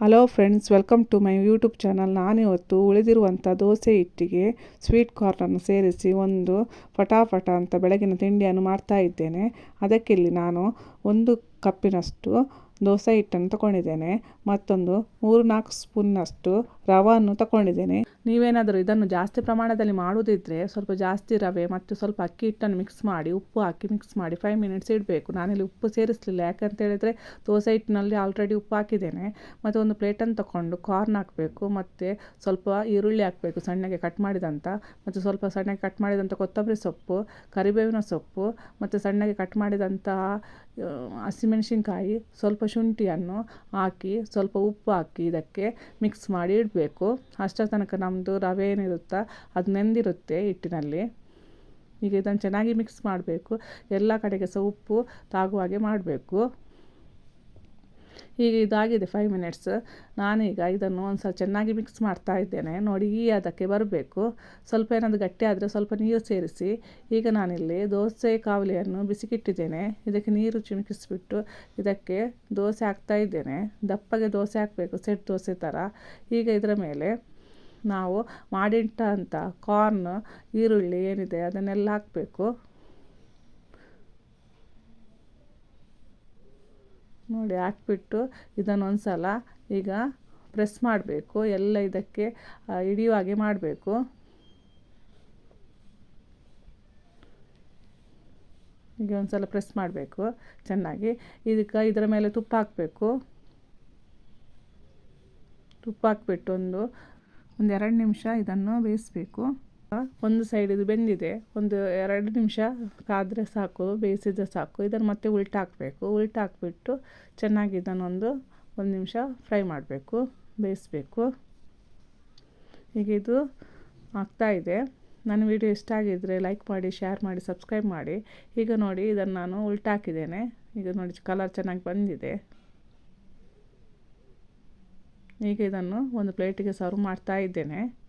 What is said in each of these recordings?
Hello friends welcome to my YouTube channel ನಾನಿವತ್ತು ಉಳಿದಿರುವಂಥ ದೋಸೆ ಹಿಟ್ಟಿಗೆ ಸ್ವೀಟ್ ಕಾರ್ನನ್ನು ಸೇರಿಸಿ ಒಂದು ಫಟಾಫಟ ಅಂತ ಬೆಳಗಿನ ತಿಂಡಿಯನ್ನು ಮಾಡ್ತಾ ಇದ್ದೇನೆ. ಅದಕ್ಕಿಲ್ಲಿ ನಾನು ಒಂದು ಕಪ್ಪಿನಷ್ಟು ದೋಸೆ ಹಿಟ್ಟನ್ನು ತಗೊಂಡಿದ್ದೇನೆ. ಮತ್ತೊಂದು ಮೂರು ನಾಲ್ಕು ಸ್ಪೂನ್ನಷ್ಟು ರವನ್ನು ತಗೊಂಡಿದ್ದೇನೆ. ನೀವೇನಾದರೂ ಇದನ್ನು ಜಾಸ್ತಿ ಪ್ರಮಾಣದಲ್ಲಿ ಮಾಡುವುದಿದ್ರೆ ಸ್ವಲ್ಪ ಜಾಸ್ತಿ ರವೆ ಮತ್ತು ಸ್ವಲ್ಪ ಅಕ್ಕಿ ಹಿಟ್ಟನ್ನು ಮಿಕ್ಸ್ ಮಾಡಿ, ಉಪ್ಪು ಹಾಕಿ ಮಿಕ್ಸ್ ಮಾಡಿ ಫೈವ್ ಮಿನಿಟ್ಸ್ ಇಡಬೇಕು. ನಾನಿಲ್ಲಿ ಉಪ್ಪು ಸೇರಿಸಲಿಲ್ಲ. ಯಾಕಂತ ಹೇಳಿದರೆ ದೋಸೆ ಹಿಟ್ಟಿನಲ್ಲಿ ಆಲ್ರೆಡಿ ಉಪ್ಪು ಹಾಕಿದ್ದೇನೆ. ಮತ್ತು ಒಂದು ಪ್ಲೇಟನ್ನು ತಗೊಂಡು ಕಾರ್ನ್ ಹಾಕಬೇಕು, ಮತ್ತು ಸ್ವಲ್ಪ ಈರುಳ್ಳಿ ಹಾಕಬೇಕು ಸಣ್ಣಗೆ ಕಟ್ ಮಾಡಿದಂಥ ಮತ್ತು ಸ್ವಲ್ಪ ಸಣ್ಣಗೆ ಕಟ್ ಮಾಡಿದಂಥ ಕೊತ್ತಂಬರಿ ಸೊಪ್ಪು, ಕರಿಬೇವಿನ ಸೊಪ್ಪು, ಮತ್ತು ಸಣ್ಣಗೆ ಕಟ್ ಮಾಡಿದಂತಹ ಹಸಿಮೆಣಸಿನ್ಕಾಯಿ, ಸ್ವಲ್ಪ ಶುಂಠಿಯನ್ನು ಹಾಕಿ, ಸ್ವಲ್ಪ ಉಪ್ಪು ಹಾಕಿ ಇದಕ್ಕೆ ಮಿಕ್ಸ್ ಮಾಡಿ ಇಡಬೇಕು. ಅಷ್ಟರ ತನಕ ನಮ್ಮದು ರವೆ ಏನಿರುತ್ತಾ, ಅದು ನೆಂದಿರುತ್ತೆ ಹಿಟ್ಟಿನಲ್ಲಿ. ಈಗ ಇದನ್ನು ಚೆನ್ನಾಗಿ ಮಿಕ್ಸ್ ಮಾಡಬೇಕು. ಎಲ್ಲ ಕಡೆಗೆ ಸಹ ಉಪ್ಪು ತಾಗುವ ಹಾಗೆ ಮಾಡಬೇಕು. ಈಗ ಇದಾಗಿದೆ ಫೈವ್ ಮಿನಿಟ್ಸ್ ನಾನೀಗ ಇದನ್ನು ಒಂದು ಸಲ ಚೆನ್ನಾಗಿ ಮಿಕ್ಸ್ ಮಾಡ್ತಾ ಇದ್ದೇನೆ. ನೋಡಿ ಈ ಅದಕ್ಕೆ ಬರಬೇಕು. ಸ್ವಲ್ಪ ಏನಾದರೂ ಗಟ್ಟಿ ಆದರೆ ಸ್ವಲ್ಪ ನೀರು ಸೇರಿಸಿ. ಈಗ ನಾನಿಲ್ಲಿ ದೋಸೆ ಕಾವಲಿಯನ್ನು ಬಿಸಿಕಿಟ್ಟಿದ್ದೇನೆ ಇದಕ್ಕೆ ನೀರು ಚಿಮುಕಿಸಿಬಿಟ್ಟು ಇದಕ್ಕೆ ದೋಸೆ ಹಾಕ್ತಾ ಇದ್ದೇನೆ. ದಪ್ಪಗೆ ದೋಸೆ ಹಾಕಬೇಕು, ಸೆಟ್ ದೋಸೆ ಥರ ಈಗ ಇದರ ಮೇಲೆ ನಾವು ಮಾಡಿಟ್ಟಂಥ ಕಾರ್ನ್, ಈರುಳ್ಳಿ ಏನಿದೆ ಅದನ್ನೆಲ್ಲ ಹಾಕಬೇಕು. ನೋಡಿ, ಹಾಕ್ಬಿಟ್ಟು ಇದನ್ನು ಸಲ ಈಗ ಪ್ರೆಸ್ ಮಾಡಬೇಕು. ಎಲ್ಲ ಇದಕ್ಕೆ ಹಿಡಿಯುವಾಗೆ ಮಾಡಬೇಕು. ಈಗ ಒಂದು ಸಲ ಪ್ರೆಸ್ ಮಾಡಬೇಕು ಚೆನ್ನಾಗಿ. ಇದಕ್ಕೆ ಇದರ ಮೇಲೆ ತುಪ್ಪ ಹಾಕಬೇಕು. ತುಪ್ಪ ಹಾಕ್ಬಿಟ್ಟು ಒಂದು ಒಂದು ಎರಡು ನಿಮಿಷ ಇದನ್ನು ಬೇಯಿಸಬೇಕು. ಒಂದು ಸೈಡ್ ಇದು ಬೆಂದಿದೆ. ಒಂದು ಎರಡು ನಿಮಿಷ ಕಾದರೆ ಸಾಕು, ಬೇಯಿಸಿದ್ರೆ ಸಾಕು. ಇದನ್ನು ಮತ್ತೆ ಉಲ್ಟ ಹಾಕಬೇಕು. ಉಲ್ಟ ಹಾಕ್ಬಿಟ್ಟು ಚೆನ್ನಾಗಿ ಇದನ್ನೊಂದು ಒಂದು ನಿಮಿಷ ಫ್ರೈ ಮಾಡಬೇಕು, ಬೇಯಿಸಬೇಕು. ಈಗ ಇದು ಆಗ್ತಾಯಿದೆ ನನ್ನ ವಿಡಿಯೋ ಇಷ್ಟ ಆಗಿದ್ದರೆ ಲೈಕ್ ಮಾಡಿ, ಶೇರ್ ಮಾಡಿ, ಸಬ್ಸ್ಕ್ರೈಬ್ ಮಾಡಿ. ಈಗ ನೋಡಿ ಇದನ್ನು ನಾನು ಉಲ್ಟ ಹಾಕಿದ್ದೇನೆ. ಈಗ ನೋಡಿ ಕಲರ್ ಚೆನ್ನಾಗಿ ಬಂದಿದೆ. ಈಗ ಇದನ್ನು ಒಂದು ಪ್ಲೇಟಿಗೆ ಸರ್ವ್ ಮಾಡ್ತಾ ಇದ್ದೇನೆ.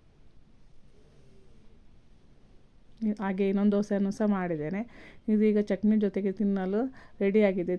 ಹಾಗೆ ಇನ್ನೊಂದು ದೋಸೆಯನ್ನು ಸಹ ಮಾಡಿದ್ದೇನೆ. ಇದೀಗ ಚಟ್ನಿ ಜೊತೆಗೆ ತಿನ್ನಲು ರೆಡಿಯಾಗಿದೆ